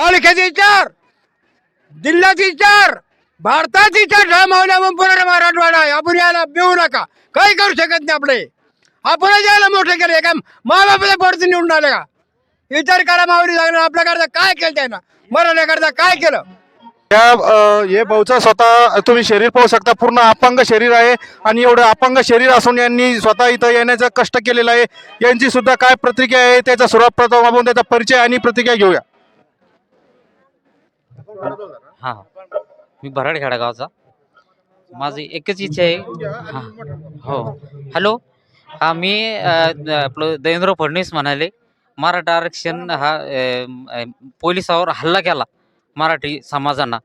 तालुक्याचे विचार जिल्ह्याचे विचार भारताचे विचार ढळमावल्या मग पूर्ण मराठवाडा आहे. आपण याला भिवू नका. काही करू शकत नाही आपले. आपण यायला मोठे केले. का माबापाच्या पडती निवडून आले का? विचार करा मावडी लागणार आपल्याकरता काय केलं त्यानं? मराठ्याकरता काय केलं? त्या हे भाऊचं स्वतः तुम्ही शरीर पाहू शकता. पूर्ण अपंग शरीर आहे. आणि एवढं अपंग शरीर असून यांनी स्वतः इथं येण्याचं कष्ट केलेलं आहे. यांची सुद्धा काय प्रतिक्रिया आहे त्याचा सुरुवात प्रथम आपण त्याचा परिचय आणि प्रतिक्रिया घेऊया. हा. मी भराडखेडा गावचा. माझी एकच इच्छा आहे. हां. हो. हॅलो. हा मी आपलं देवेंद्र फडणवीस म्हणाले. मराठा आरक्षण हा पोलिसावर हल्ला केला मराठी समाजांना.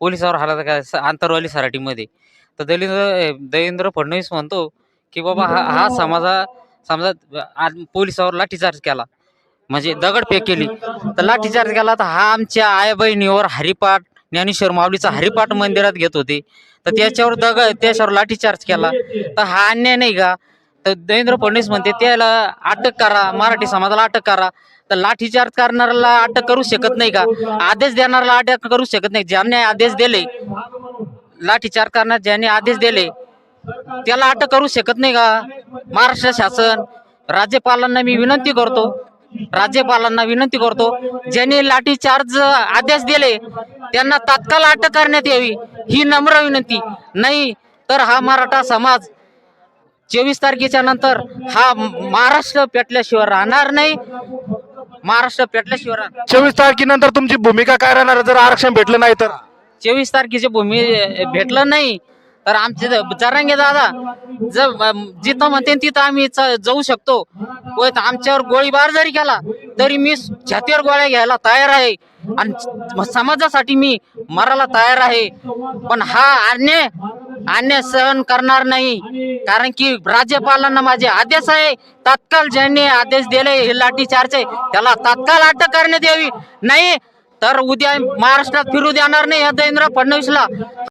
पोलिसावर हल्ला केला स- आंतरवाली सराटीमध्ये. तर देवेंद्र देवेंद्र फडणवीस म्हणतो की बाबा हा हा समाजा समजा पोलिसावर लाठीचार्ज केला. म्हणजे दगडफेक केली. तर लाठीचार्ज केला तर हा आमच्या आई बहिणीवर हरिपाठ ज्ञानेश्वर माऊलीचा हरिपाठ मंदिरात घेत होते. तर त्याच्यावर दग त्याच्यावर लाठीचार्ज केला. तर हा अन्याय नाही का? तर देवेंद्र फडणवीस म्हणते त्याला अटक करा मराठी समाजाला अटक करा. तर लाठीचार्ज करणाऱ्याला अटक करू शकत नाही का? आदेश देणाऱ्याला अटक करू शकत नाही. ज्यांनी आदेश दिले लाठीचार्ज करणार ज्यांनी आदेश दिले त्याला अटक करू शकत नाही का? महाराष्ट्र शासन राज्यपालांना मी विनंती करतो राज्यपालांना विनंती करतो ज्यांनी लाठीचार्ज आदेश दिले त्यांना तात्काळ अटक करण्यात यावी ही नम्र विनंती. नाही तर हा मराठा समाज चोवीस तारखेच्या नंतर हा महाराष्ट्र पेटल्याशिवाय राहणार नाही. महाराष्ट्र पेटल्याशिवाय राहणार चोवीस तारखेनंतर तुमची भूमिका काय राहणार? जर आरक्षण भेटलं नाही तर? चोवीस तारखेची भूमी भेटलं नाही तर आमचे जरांगे दादा जर जिथं म्हणते तिथं आम्ही जाऊ शकतो. व आमच्यावर गोळीबार जरी केला तरी मी छातीवर गोळ्या घ्यायला तयार आहे. आणि समाजासाठी मी मरायला तयार आहे. पण हा अन्याय अन्याय सहन करणार नाही. कारण की राज्यपालांना माझे आदेश आहे तात्काळ ज्यांनी आदेश दिले हे लाठीचार्ज त्याला तात्काळ अटक करण्यात यावी. नाही तर उद्या महाराष्ट्रात फिरू देणार नाही या देवेंद्र फडणवीसला.